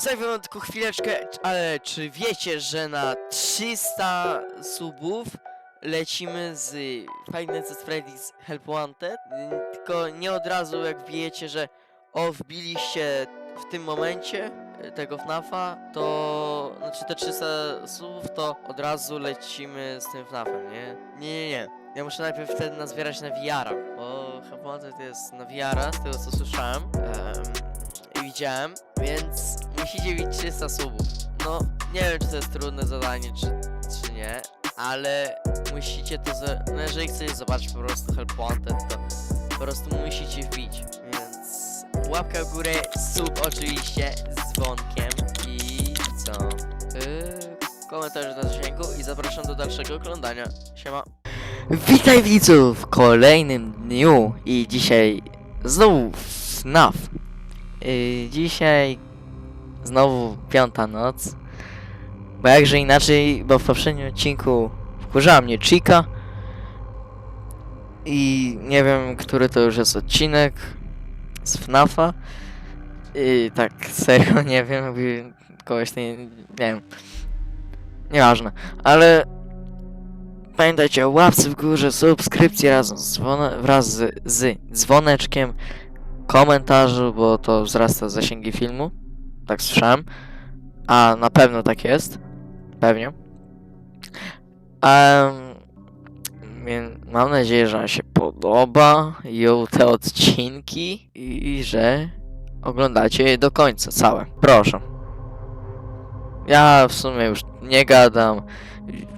Zajmę tylko chwileczkę, ale czy wiecie, że na 300 subów lecimy z at Freddy's Help Wanted? Tylko nie od razu jak wbijecie, że o wbiliście w tym momencie e, tego FNAFa, to znaczy te 300 subów, to od razu lecimy z tym FNAFem, nie? Nie, nie, nie. Ja muszę najpierw wtedy nazbierać na VR-a, bo Help Wanted jest na VR-a, z tego co słyszałem. Em, i widziałem, więc musicie mieć 300 subów. No, nie wiem, czy to jest trudne zadanie, czy, czy nie, ale musicie to, za... no jeżeli chcecie zobaczyć po prostu Help Wanted, to po prostu musicie wbić, więc łapka w górę, sub oczywiście, z dzwonkiem i co? Yy, komentarze na zasięgu i zapraszam do dalszego oglądania. Siema. Witaj widzów w kolejnym dniu i dzisiaj znowu FNAF. Yy, dzisiaj znowu piąta noc. Bo jakże inaczej, bo w poprzednim odcinku wkurzała mnie Chica. I nie wiem, który to już jest odcinek z FNAFa. I tak serio nie wiem, jakby kogoś nie, nie wiem. Nieważne, ale pamiętajcie o łapce w górze, subskrypcji razem z, dzwone, wraz z, z dzwoneczkiem komentarzu, bo to wzrasta zasięgi filmu. Tak słyszałem. A na pewno tak jest. Pewnie. Um, mam nadzieję, że wam się podoba ją te odcinki i że oglądacie je do końca całe. Proszę. Ja w sumie już nie gadam.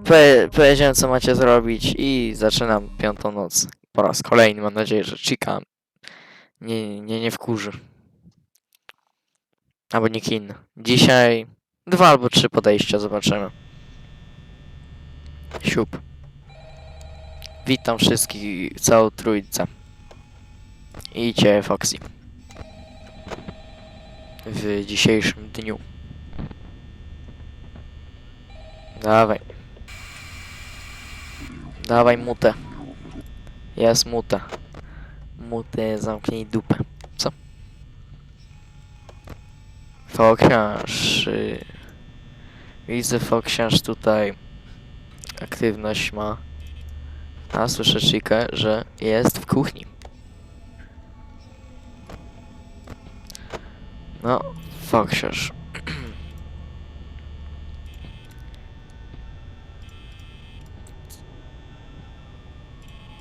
Powie- powiedziałem co macie zrobić i zaczynam piątą noc. Po raz kolejny mam nadzieję, że Chica nie, nie, nie wkurzy. Albo nikt inny. Dzisiaj dwa albo trzy podejścia zobaczymy. Siup. Witam wszystkich, całą trójcę. I Foxy. W dzisiejszym dniu. Dawaj. Dawaj mutę. Jest mutę. Mutę, zamknij dupę. Co? Foksiarz. Widzę Foksiarz tutaj aktywność ma. A słyszę Chikę, że jest w kuchni. No, Foksiarz.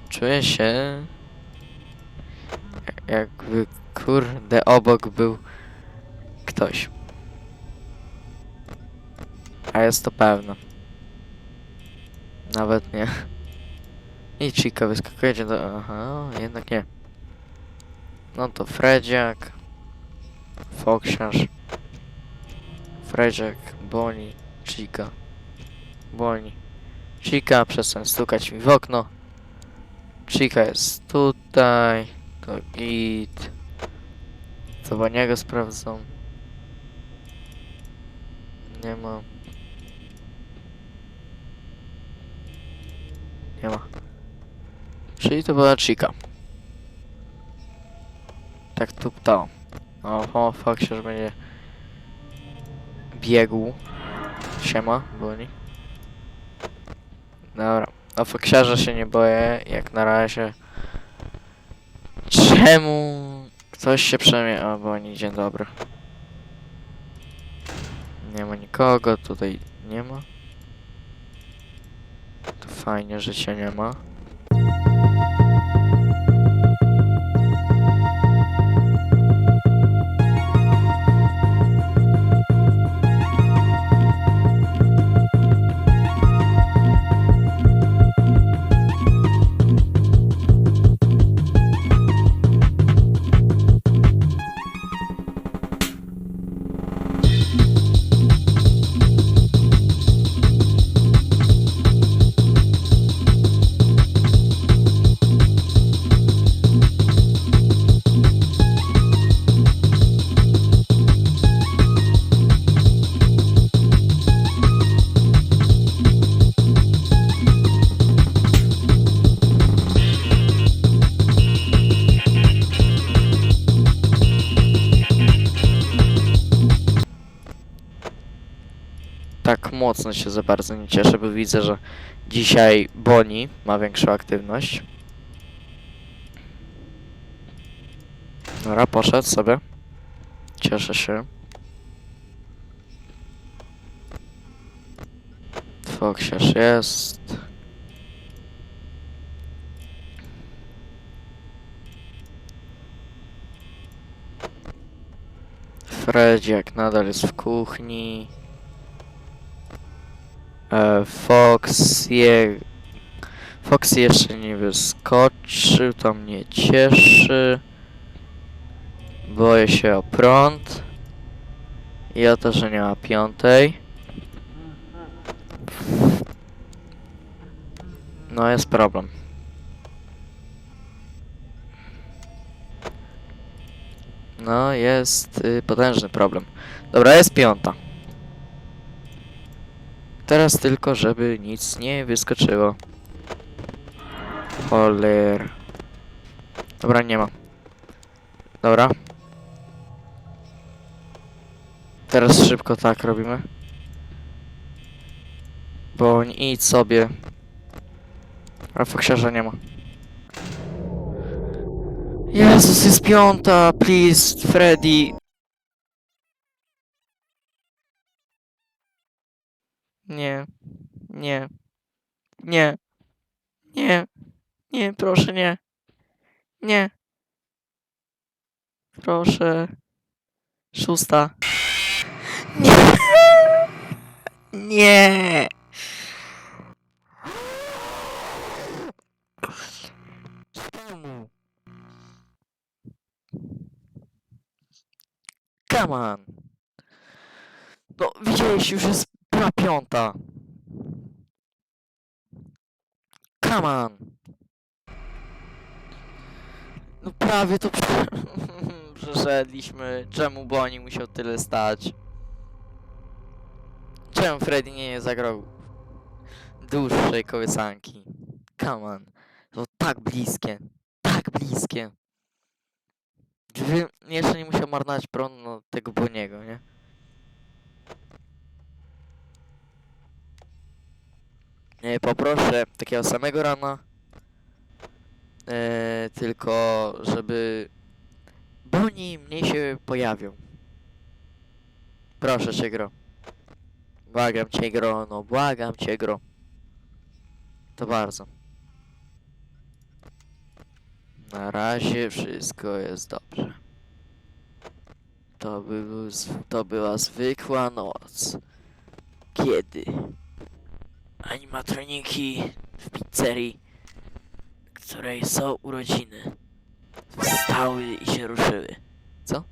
Czuję się jakby kurde obok był ktoś. A jest to pewne. Nawet nie. I Chica wyskakujecie do... Aha, jednak nie. No to Fredziak. Foksiarz. Fredziak, Boni, Chica. Boni. Chica, przestań stukać mi w okno. Chica jest tutaj. To git. Co Boniego sprawdzą. Nie ma. Nie ma. Czyli to była Chica. Tak tu to. O, o fakt się, że będzie biegł. Siema, boli. Dobra. O foksiarza się nie boję, jak na razie. Czemu ktoś się przemie... O, bo nie dzień dobry. Nikogo, tutaj nie ma. To fajnie, że cię nie ma. Mocno się za bardzo nie cieszę, bo widzę, że dzisiaj Boni ma większą aktywność. Dobra, poszedł sobie. Cieszę się. Foksiarz jest. Fredziak nadal jest w kuchni. E, Fox je... Fox jeszcze nie wyskoczył, to mnie cieszy. Boję się o prąd. I o to, że nie ma piątej. No jest problem. No jest y, potężny problem. Dobra, jest piąta. Teraz tylko, żeby nic nie wyskoczyło. Choler. Dobra, nie ma. Dobra. Teraz szybko tak robimy. Bo idź sobie. A nie ma. Jezus, jest piąta, please, Freddy. Nie, nie, nie, nie, nie, proszę nie, nie. Proszę. Szósta. Nie. Nie. Come on. No, widziałeś, już jest była piąta. Come on. No prawie to prze... przeszedliśmy. Czemu Boni musiał tyle stać? Czemu Freddy nie zagrał dłuższej kołysanki? Come on. To tak bliskie. Tak bliskie. Gdybym jeszcze nie musiał marnować prądu tego Boniego, nie? Poproszę takiego samego rana. E, tylko żeby Boni mniej się pojawią. Proszę cię gro. Błagam cię gro, no błagam cię gro. To bardzo. Na razie wszystko jest dobrze. To, był, to była zwykła noc. Kiedy animatroniki w pizzerii, której są urodziny, wstały i się ruszyły. Co?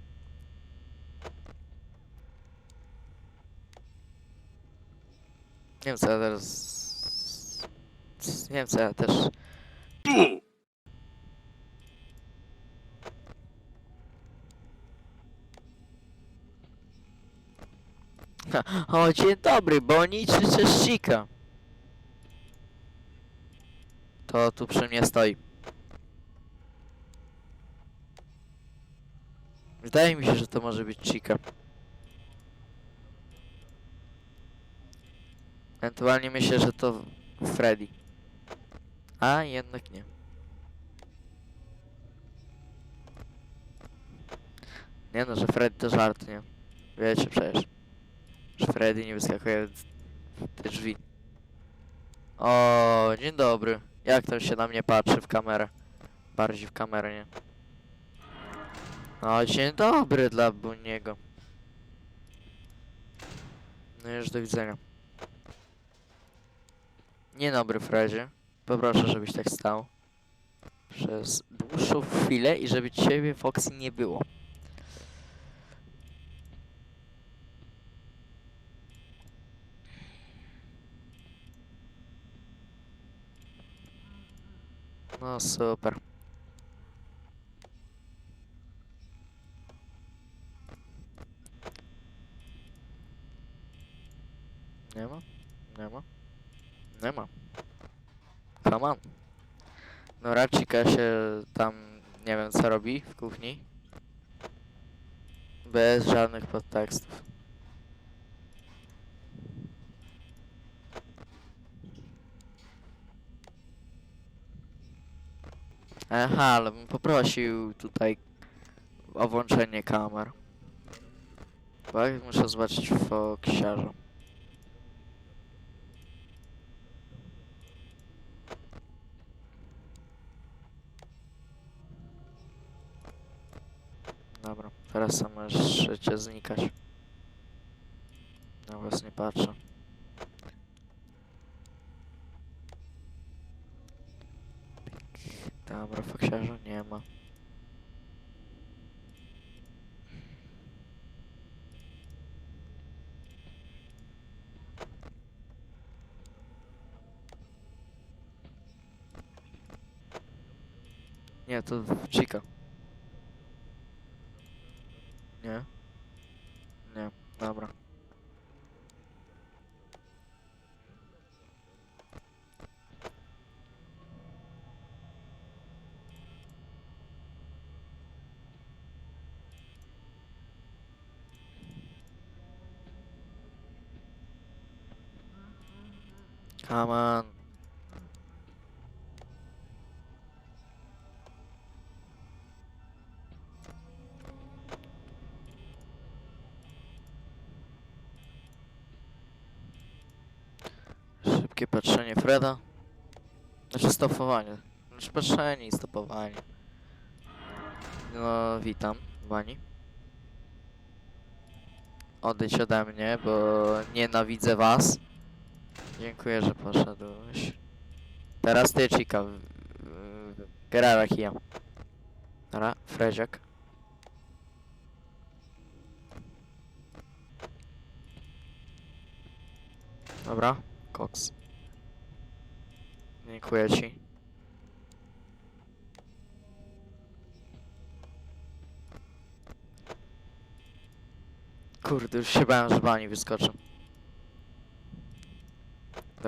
Nie wiem co ja teraz... Nie wiem co ja też... O, dzień dobry, Boni czy Czeszcika? To tu przy mnie stoi. Wydaje mi się, że to może być Chica. Ewentualnie myślę, że to Freddy. A, jednak nie. Nie no, że Freddy to żart, nie? Wiecie przecież. Że Freddy nie wyskakuje w te drzwi. O, dzień dobry. Jak to się na mnie patrzy w kamerę? Bardziej w kamerę, nie? O, dzień dobry dla Buniego. No już do widzenia. Dzień dobry, Fredzie. Poproszę, żebyś tak stał. Przez dłuższą chwilę i żeby ciebie, Foxy, nie było. No super. Nie ma? Nie ma? Nie ma. Come on. No Racika się tam nie wiem co robi w kuchni. Bez żadnych podtekstów. Aha, ale bym poprosił tutaj o włączenie kamer. Bo muszę zobaczyć foksiarza. Dobra, teraz sam możecie znikać. Na was nie patrzę. Dobra, faksiarza nie ma. Nie, to Chica. Come on. Szybkie patrzenie Freda. Znaczy stopowanie. Znaczy patrzenie i stopowanie. No, witam, Wani. Odejdź ode mnie, bo nienawidzę was. Dziękuję, że poszedłeś. Teraz ty, Chica. Gerara Kija. Dobra, Fredziak. Dobra, Cox. Dziękuję ci. Kurde, już się bałem, że bani wyskoczą.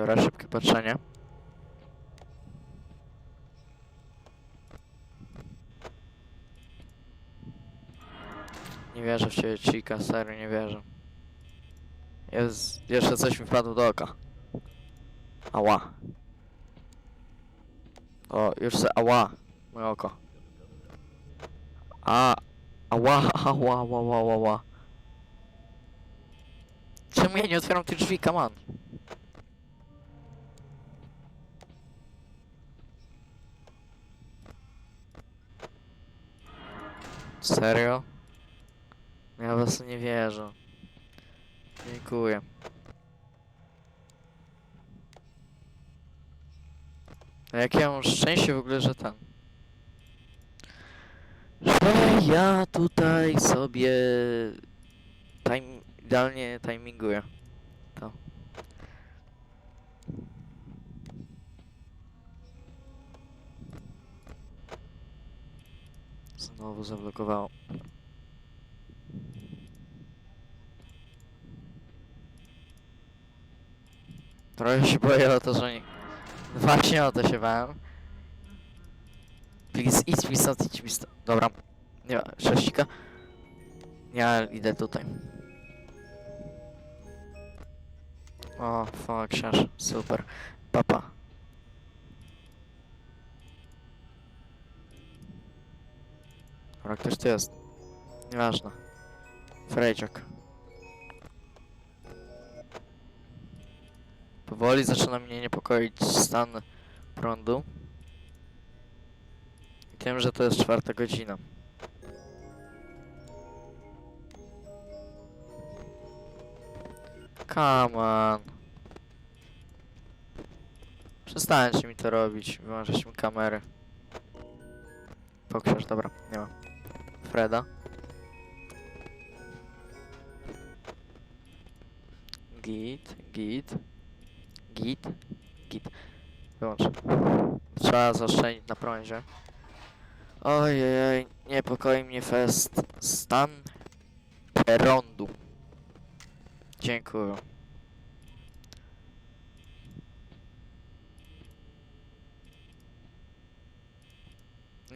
Dobra, szybkie patrzenie. Nie wierzę w ciebie, Chica, serio, nie wierzę. Jest, jeszcze coś mi wpadło do oka. Ała. O, już se, ała, moje oko. A, ała, ała, ała, ała, ała. Czemu ja nie otwieram tych drzwi, come Serio? Ja was nie wierzę. Dziękuję. A jakie ja mam szczęście w ogóle, że ten. Że ja tutaj sobie time, idealnie timinguję. Znowu zablokowało. Trochę się boję o to, że nie... Właśnie o to się bałem. Please, idź mi stąd, idź mi stąd. Dobra. Nie ma sześcika. Ja idę tutaj. O, fuck, książ. Super. Papa. Dobra, ktoś tu jest. Nieważne. Frejdziak. Powoli zaczyna mnie niepokoić stan prądu. I Wiem, że to jest czwarta godzina. Come on. Przestańcie mi to robić. Wyłączyć mi kamery. Pokrzyż, dobra, nie ma. Freda. Git, git. Git, git. Wyłącz. Trzeba zaoszczędzić na prądzie. Ojej, niepokoi mnie fest. Stan prądu. Dziękuję.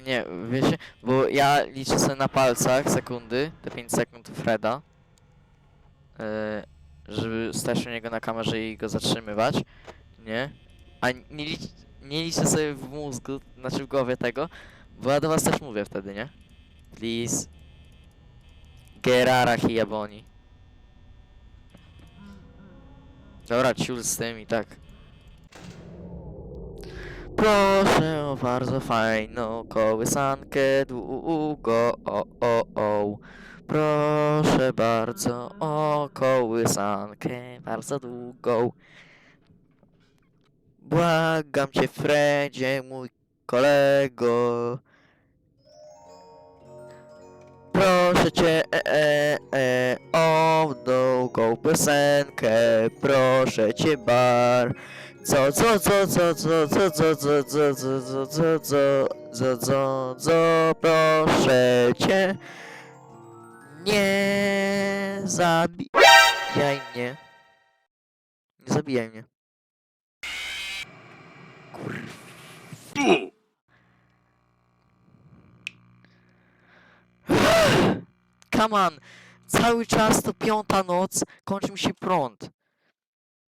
Nie, wiecie, bo ja liczę sobie na palcach sekundy, te 5 sekund Freda, yy, żeby stać u niego na kamerze i go zatrzymywać, nie? A nie, lic- nie liczę sobie w mózgu, znaczy w głowie tego, bo ja do was też mówię wtedy, nie? Please. Gerara Hijaboni. Dobra, ciul z tym i tak. Proszę o bardzo fajną kołysankę długo, o, o, o. Proszę bardzo o kołysankę bardzo długą. Błagam cię, Fredzie, mój kolego. Proszę cię e, e, e, o długą piosenkę, proszę cię bar. Co, co, co, co, co, co, co, co, co, co, co, co, co, co, co, co, proszę cię. Nie zabijaj mnie. Nie zabijaj mnie. Kurwa. Come on. Cały czas to piąta noc, kończy mi się prąd.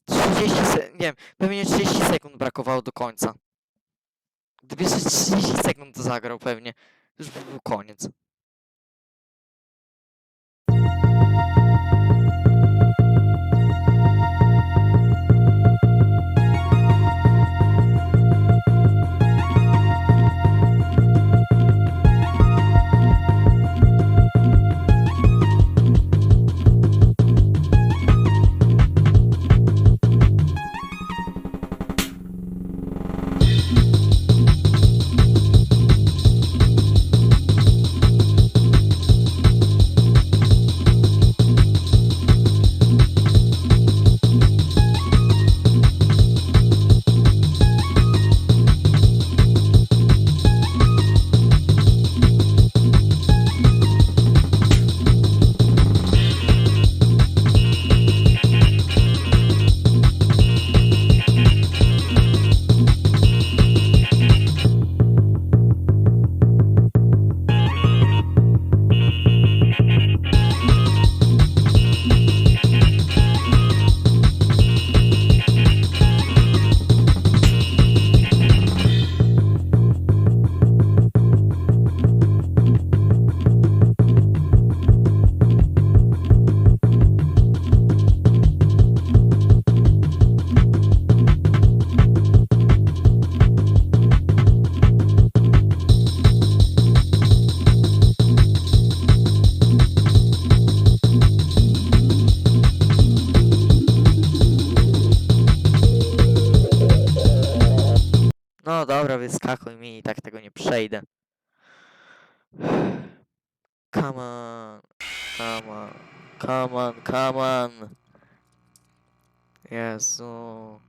30 se- nie wiem, pewnie 30 sekund brakowało do końca. Gdyby jeszcze 30 sekund to zagrał pewnie, już by był koniec. Nie przejdę. Come on, come on, come on, come on. Jezu.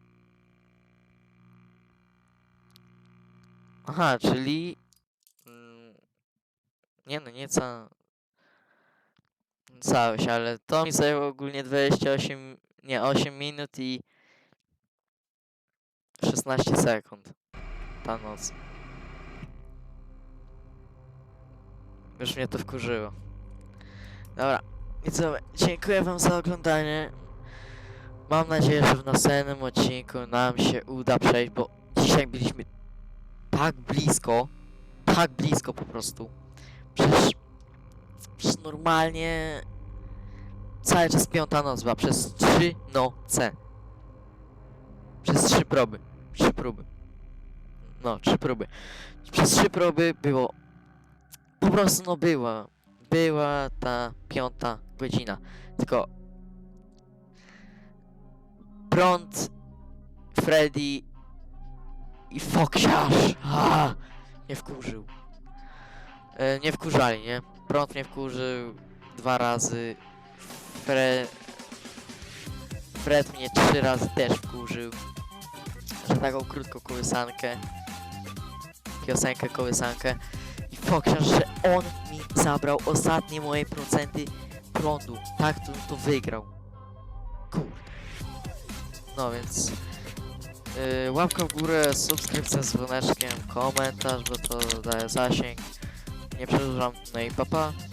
Aha, czyli... mm, Nie no, nie ca... Całość, ale to mi zajęło ogólnie 28... Nie, 8 minut i... 16 sekund. Ta noc. Już mnie to wkurzyło. Dobra, widzowie, dziękuję wam za oglądanie. Mam nadzieję, że w następnym odcinku nam się uda przejść, bo dzisiaj byliśmy tak blisko, tak blisko po prostu. Przecież, przecież normalnie cały czas piąta noc przez trzy noce. Przez trzy próby. Trzy próby. No, trzy próby. Przez trzy próby było. Po prostu no była. Była ta piąta godzina. Tylko. Prąd, Freddy i Foksiarz. Nie wkurzył. E, nie wkurzali, nie? Prąd mnie wkurzył dwa razy. Fre... Fred mnie trzy razy też wkurzył że taką krótką kołysankę, piosenkę, kołysankę Foksiarz, że on mi zabrał ostatnie moje procenty prądu. Tak to, to wygrał. Kurde. No więc yy, łapka w górę, subskrypcja z dzwoneczkiem, komentarz, bo to daje zasięg. Nie przedłużam, no i papa. Pa.